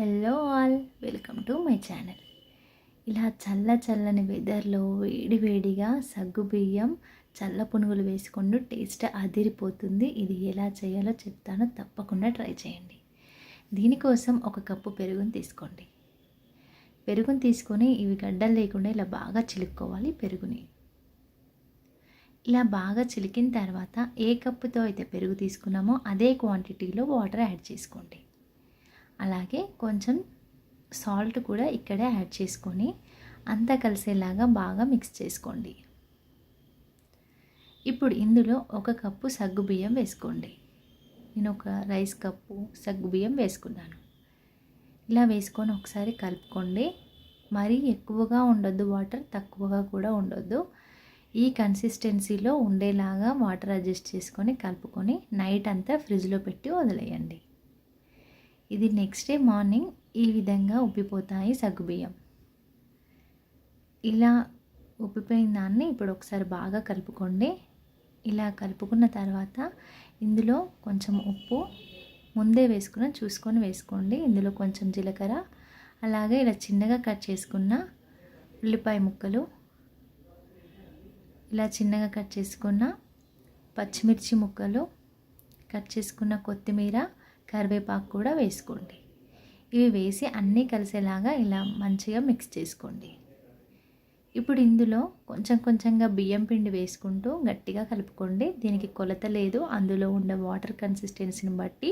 Hello all welcome to my channel. ఇలా చల్ల చల్లని వెదర్లో వేడి వేడిగా సగ్గు బియ్యం చల్ల పునుగులు వేసుకుంటూ టేస్ట్ అదిరిపోతుంది. ఇది ఎలా చేయాలో చెప్తాను. తప్పకుండా ట్రై చేయండి. దీనికోసం ఒక కప్పు పెరుగుని తీసుకోండి. పెరుగుని తీసుకొని ఇవి గడ్డలు లేకుండా ఇలా బాగా చిలుక్కోవాలి పెరుగుని. ఇలా బాగా చిలికిన తర్వాత ఏ కప్పుతో అయితే పెరుగు తీసుకున్నామో అదే క్వాంటిటీలో వాటర్ యాడ్ చేసుకోండి. అలాగే కొంచెం సాల్ట్ కూడా ఇక్కడే యాడ్ చేసుకొని అంతా కలిసేలాగా బాగా మిక్స్ చేసుకోండి. ఇప్పుడు ఇందులో ఒక కప్పు సగ్గు బియ్యం వేసుకోండి. నేను ఒక రైస్ కప్పు సగ్గు బియ్యం వేసుకున్నాను. ఇలా వేసుకొని ఒకసారి కలుపుకోండి. మరీ ఎక్కువగా ఉండొద్దు వాటర్ తక్కువగా కూడా ఉండొద్దు. ఈ కన్సిస్టెన్సీలో ఉండేలాగా వాటర్ అడ్జస్ట్ చేసుకొని కలుపుకొని నైట్ అంతా ఫ్రిడ్జ్లో పెట్టి వదిలేయండి. ఇది నెక్స్ట్ డే మార్నింగ్ ఈ విధంగా ఉబ్బిపోతాయి సగ్గుబియ్యం. ఇలా ఉబ్బిపోయిన దాన్ని ఇప్పుడు ఒకసారి బాగా కలుపుకోండి. ఇలా కలుపుకున్న తర్వాత ఇందులో కొంచెం ఉప్పు ముందే వేసుకున్న చూసుకొని వేసుకోండి. ఇందులో కొంచెం జీలకర్ర అలాగే ఇలా చిన్నగా కట్ చేసుకున్న ఉల్లిపాయ ముక్కలు ఇలా చిన్నగా కట్ చేసుకున్న పచ్చిమిర్చి ముక్కలు కట్ చేసుకున్న కొత్తిమీర కరివేపాకు కూడా వేసుకోండి. ఇవి వేసి అన్నీ కలిసేలాగా ఇలా మంచిగా మిక్స్ చేసుకోండి. ఇప్పుడు ఇందులో కొంచెం కొంచెంగా బియ్యం పిండి వేసుకుంటూ గట్టిగా కలుపుకోండి. దీనికి కొలత లేదు. అందులో ఉండే వాటర్ కన్సిస్టెన్సీని బట్టి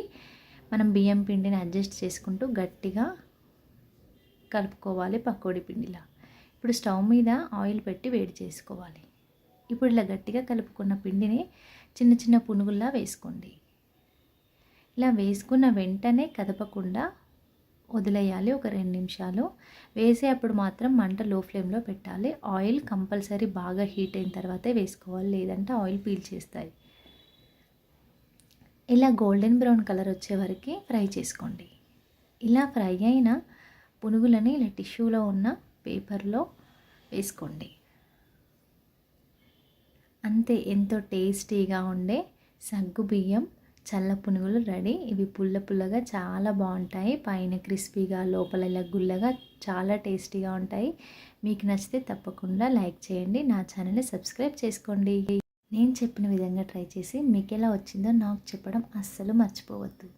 మనం బియ్యం పిండిని అడ్జస్ట్ చేసుకుంటూ గట్టిగా కలుపుకోవాలి పకోడీ పిండిలా. ఇప్పుడు స్టవ్ మీద ఆయిల్ పెట్టి వేడి చేసుకోవాలి. ఇప్పుడు ఇలా గట్టిగా కలుపుకున్న పిండిని చిన్న చిన్న పునుగుల్లా వేసుకోండి. ఇలా వేసుకున్న వెంటనే కదపకుండా వదిలేయాలి ఒక రెండు నిమిషాలు. వేసేటప్పుడు మాత్రం మంట లో ఫ్లేమ్లో పెట్టాలి. ఆయిల్ కంపల్సరీ బాగా హీట్ అయిన తర్వాతే వేసుకోవాలి. లేదంటే ఆయిల్ పీల్ చేస్తాయి. ఇలా గోల్డెన్ బ్రౌన్ కలర్ వచ్చే వరకు ఫ్రై చేసుకోండి. ఇలా ఫ్రై అయిన పునుగులని ఇలా టిష్యూలో ఉన్న పేపర్లో వేసుకోండి. అంతే ఎంతో టేస్టీగా ఉండే సగ్గు బియ్యం చల్ల పునుగులు రెడీ. ఇవి పుల్ల పుల్లగా చాలా బాగుంటాయి. పైన క్రిస్పీగా లోపల ఇలా గుల్లగా చాలా టేస్టీగా ఉంటాయి. మీకు నచ్చితే తప్పకుండా లైక్ చేయండి. నా ఛానల్ని సబ్స్క్రైబ్ చేసుకోండి. నేను చెప్పిన విధంగా ట్రై చేసి మీకు ఎలా వచ్చిందో నాకు చెప్పడం అస్సలు మర్చిపోవద్దు.